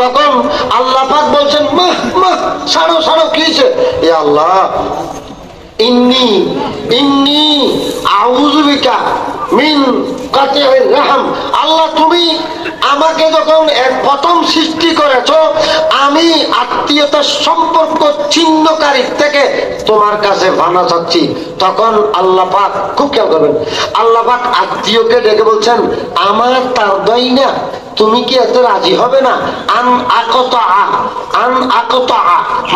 তখন আল্লাহ পাক বলছেন মাহ মাহ ছাড়ো ছাড়ো, কি হয়েছে? এ আল্লাহ, ইন্নি ইন্নি আউযুবিকা মিন রাহম। আল্লাহ, তুমি আমাকে যখন এক প্রথম সৃষ্টি করেছ, আমি আত্মীয়তার সম্পর্ক ছিন্নকারীর থেকে তোমার কাছে ভানা চাচ্ছি। তখন আল্লাহ পাক খুব খেয়াল করবেন। আল্লাহ পাক আত্মীয়কে ডেকে বলছেন, আমার তার দই না তুমি কি এত রাজি হবে না? আন আকতা আন আকতা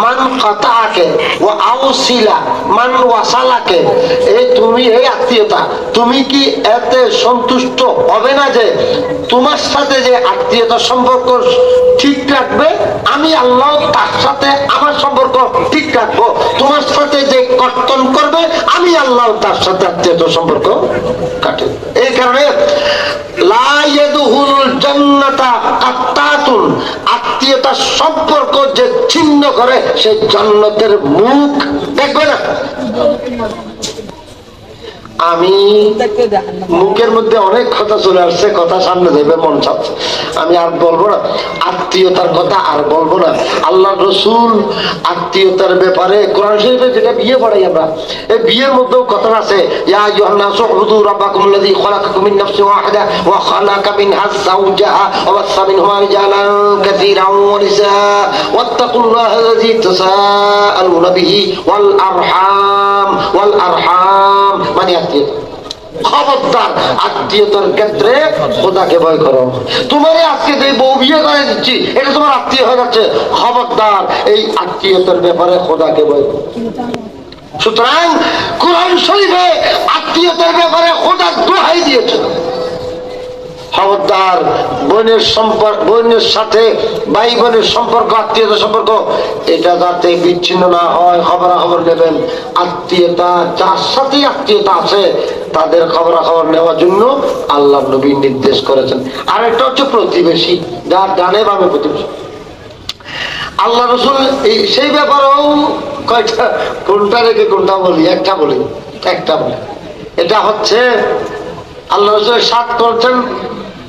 মান কাতাকে ও আউসিলা, মান ওয়াসালাকে। এই তুমি এই আত্মীয়তা, তুমি কি এতে সন্তুষ্ট হবে না যে তোমার সাথে যে আত্মীয়তা সম্পর্ক ঠিক রাখবে? আমি আল্লাহ তার সাথে আমার সম্পর্ক ঠিক রাখব। তোমার সাথে যে কর্তন করবে, আমি আল্লাহ তার সাথে আত্মীয়তা সম্পর্ক কাটে। এই কারণে আত্মীয়তার সম্পর্ক যে ছিন্ন করে সে জন্নতের মুখ দেখবে না। আমি মুখের মধ্যে অনেক কথা চলে আসছে কথা সামনে দেবে মন চাচ্ছে। আমি আর বলব না আত্মীয়তার কথা আর বলব না। আল্লাহ রসুল আত্মীয়তার ব্যাপারে কোরআন শরীফে যেটা বিয়ে পড়াই আমরা এই বিয়ের মধ্যেও কথা আছে ইয়া আইয়ুহান নাসু রাব্বাকুম আল্লাযী খালাকাকুম মিন নাফসিন ওয়াহিদা ওয়া খালাকা মিনহা যাওজাহা ওয়া বাসসা মিনহুমা রিজালান কাসীরান ওয়া ওয়াত্তাকুল্লাহা আল্লাযী তাসাআলুনা বিহি ওয়াল আরহাম ওয়াল আরহাম। মানে আত্মীয়তা খবরদার আত্মীয়তার ক্ষেত্রে খোদাকে ভয় করো। তোমার আজকে যে বউ বিয়ে করে দিচ্ছি, এটা তোমার আত্মীয় হয়ে যাচ্ছে। খবরদার, এই আত্মীয়তার ব্যাপারে খোদাকে ভয় করো। সুতরাং কোরআন শরীফে আত্মীয়তার ব্যাপারে খোদা দোহাই দিয়েছে। খবরদার, বোনের সম্পর্ক বোনের সাথে ভাই বোনের সম্পর্ক আত্মীয়তা সম্পর্ক, এটা যাতে বিচ্ছিন্ন না হয় খবরাখবর নেবেন। আত্মীয়তা, যার সাথে আত্মীয়তা আছে, তাদের খবরাখবর নেওয়ার জন্য আল্লাহ নবী নির্দেশ করেছেন। আর একটা হচ্ছে প্রতিবেশী, যার ডানে বামে প্রতিবেশী। আল্লাহ রসুল এই সেই ব্যাপারেও কয়টা, কোনটা রেখে কোনটা বলি? একটা বলি একটা বলি। এটা হচ্ছে, আল্লাহ রসুল সাত করছেন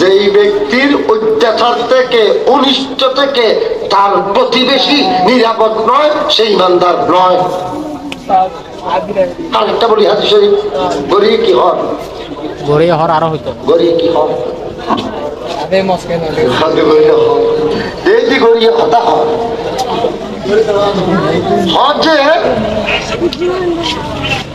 যেই ব্যক্তির অত্যাচার থেকে অনিষ্ট থেকে তার প্রতিবেশী নিরাপদ নয় সেই ইমানদার নয়। আরেকটা বলি হাজি শরীফ গরিয়ে কি হন? গড়িয়ে হর আরও হইতো। গরিয়ে কি গরিয়ে গরিয়ে হন। হজে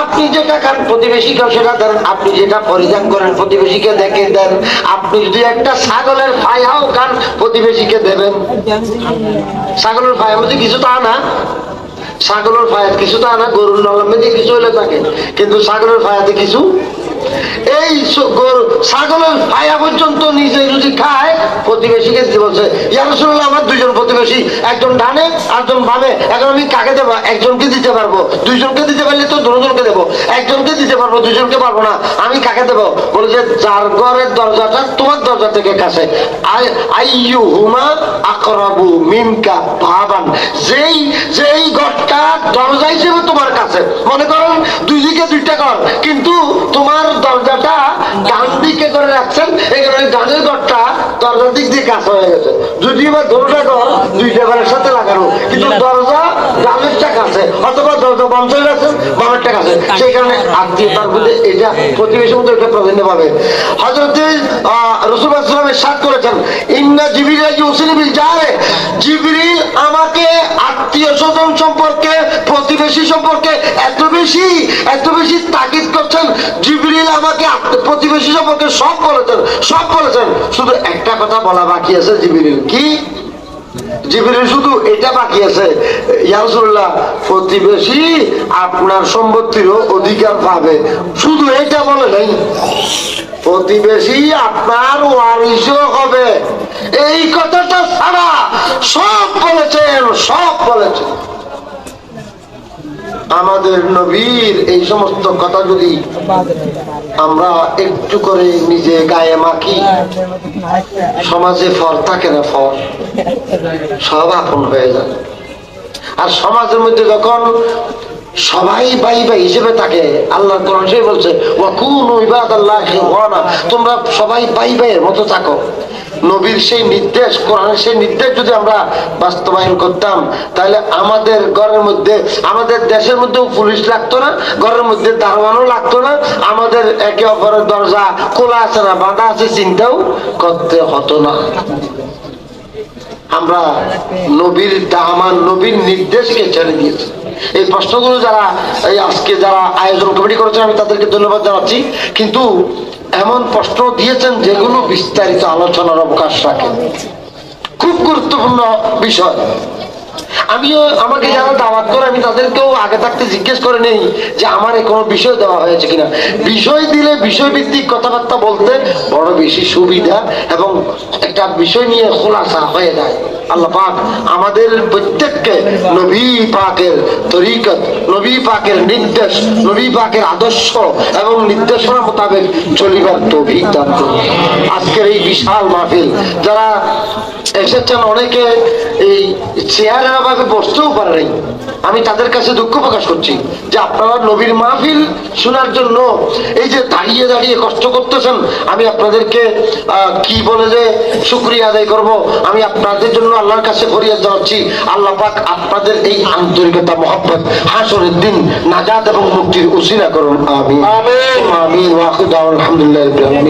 আপনি যেটা খান প্রতিবেশীকে সেটা দেন, আপনি যেটা পরিধান করেন প্রতিবেশীকে দেখে দেন, আপনি যদি একটা ছাগলের ফায়াও খান, প্রতিবেশীকে দেবেন। ছাগলের মধ্যে কিছু তা না ছাগলের ফায়াত কিছু তা না গরুর নলমে কিছু হলে থাকে, কিন্তু ছাগলের ফায়াতে কিছু এই ছাগলের ফায়া পর্যন্ত নিজে যদি খায়, প্রতিবেশীকে দিতে বলছে ইয়ারসুল্লাহ আমার দুইজন প্রতিবেশী, একজন ডানে একজন বামে, এখন আমি কাকে দেবো? একজনকে দিতে পারব। দুইজনকে দিতে পারলে তো দুজনকে দেবো। একজনকে দিতে পারব, দুজনকে পারব না। আমি কাকে দেবো? বলে যে যার ঘরের দরজাটা তোমার দরজা থেকে কাছে। আই- আইয়ু হুমা আকরাবু মিনকা ভাবান যেই যেই ঘরটা দরজা হিসেবে তোমার কাছে। মনে করুন দুই দিকে দুইটা ঘর, কিন্তু তোমার এই কারণে ঘরটা দরজার দিক দিয়ে কাছে হয়ে গেছে। যদি বা দুটা ঘর দুইটা ঘরের সাথে লাগানো কিন্তু দরজা ডানেরটা কাছে অথবা দরজা বাম সাইড রাখছেন বামেরটা কাছে সেই কারণে আত্মীয়তার মধ্যে এটা প্রতিবেশীর মধ্যে এটা প্রাধান্য পাবে। হজরতে রসুল সাত করেছেন ইন্না জিবিরা ইউসিনি বিল জারে জিবরিল আমাকে আত্মীয় স্বজন সম্পর্কে প্রতিবেশী সম্পর্কে এত বেশি এত বেশি তাগিদ করছেন, জিবরিল আমাকে প্রতিবেশী সম্পর্কে সব বলেছেন সব বলেছেন। শুধু একটা কথা বলা বাকি আছে, জিবরিল। কি? জিবরিল, শুধু এটা বাকি আছে। ইয়ারসুল্লাহ প্রতিবেশী আপনার সম্পত্তিরও অধিকার পাবে। শুধু এটা বলে নাই। প্রতিবেশী আপনার ওয়ারিশও হবে। এই কথাটা ছাড়া সব বলেছেন সব বলেছেন। আমাদের নবীর এই সমস্ত কথা যদি আমরা একটু করে নিজে গায়ে মাখি। সমাজে ফল থাকে না ফল, সব আপন হয়ে যায়। আর সমাজের মধ্যে যখন সবাই হিসেবে থাকে। আল্লাহ কোরআন বলছে, ওয়াকুন ইবাদাল্লাহ ইখওয়ানা তোমরা সবাই মতো থাকো। নবীর সেই নির্দেশ, কোরআনের সেই নির্দেশ যদি আমরা বাস্তবায়ন করতাম, তাহলে আমাদের ঘরের মধ্যে, আমাদের দেশের মধ্যেও পুলিশ লাগতো না, ঘরের মধ্যে দারোয়ানও লাগতো না, আমাদের একে অপরের দরজা খোলা আছে না, বাঁধা আছে, চিন্তাও করতে হতো না। আমরা নবীর দামান, নবীর নির্দেশকে ছেড়ে দিয়েছি। এই প্রশ্নগুলো যারা এই আজকে যারা আয়োজন কমিটি করেছেন, আমি তাদেরকে ধন্যবাদ জানাচ্ছি। কিন্তু এমন প্রশ্ন দিয়েছেন যেগুলো বিস্তারিত আলোচনার অবকাশ রাখে। খুব গুরুত্বপূর্ণ বিষয়। আমিও আমাকে যারা দাওয়াত করে, আমি তাদেরকেও আগে থাকতে জিজ্ঞেস করে নেই যে আমার কোনো বিষয় দেওয়া হয়েছে কিনা। বিষয় দিলে বিষয় ভিত্তিক কথাবার্তা বলতে বড় বেশি সুবিধা এবং একটা বিষয় নিয়ে খোলাসা হয়ে যায়। আল্লাহ পাক আমাদের প্রত্যেককে নবী পাকের তরিকত, নবী পাকের নির্দেশ, নবী পাকের আদর্শ এবং নির্দেশনা মোতাবেক চলিবার তৌফিক দান আজকের এই বিশাল মাহফিল, যারা এসেছেন অনেকে এই চেয়ারের অভাবে বসতেও পারে নাই। আমি তাদের কাছে দুঃখ প্রকাশ করছি যে আপনারা নবীর মাহফিল শোনার জন্য এই যে দাঁড়িয়ে দাঁড়িয়ে কষ্ট করতেছেন আমি আপনাদেরকে কি বলে যে শুক্রিয়া আদায় করব। আমি আপনাদের জন্য আল্লাহর কাছে ফরিয়াদ জানাচ্ছি আল্লাহ পাক আপনাদের এই আন্তরিকতা মহব্বত হাসরের দিন নাজাত এবং মুক্তির উসিলা করুন। আমিন। আমিন। ওয়াকুদ আলহামদুলিল্লাহ দেন।